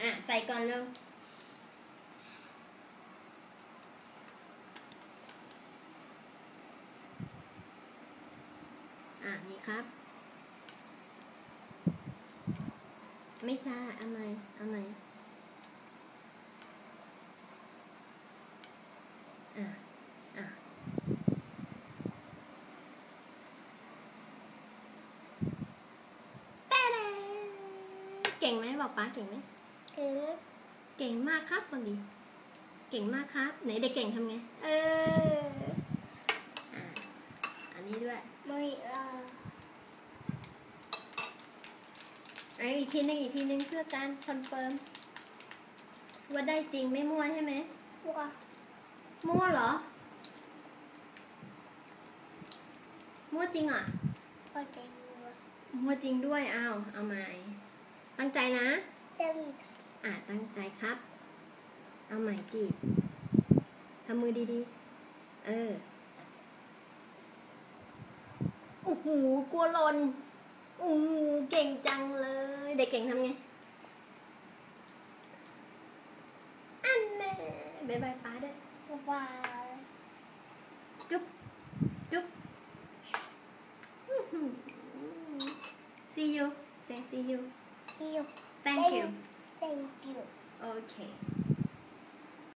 อะ ใส่ก่อนเร็วอะ นี่ครับ ไม่ใช่เอาไหมเอาไหมอะ อะแป๊ะแดเก่งไหมบอกป้าเก่งไหม ถึงเก่งมากครับบางดี เก่งมากครับ ไหนเด็กเก่งทำไง เอออะอันนี้ด้วยไม่เออไอะอีกทีหนึงอีกทีหนึงเพื่อการคอนเฟิร์มว่าได้จริงไม่มั่วใช่ไหมว่ามั่วเหรอ มั่วจริงอะพอใจว่ามั่วจริงด้วย อ้าว เอาใหม่ ตั้งใจนะตั้ง อะตั้งใจครับ เอาใหม่จีบทำมือดีๆ เออ โอ้โห กลัวหล่นโอ้โหเก่งจังเลย เด็กเก่งทำไง อันแน่บายบายป้าด้วยว่าจุ๊บ จุ๊บอื้อหือ see you say see you ที่อยู่ thank you thank you. Okay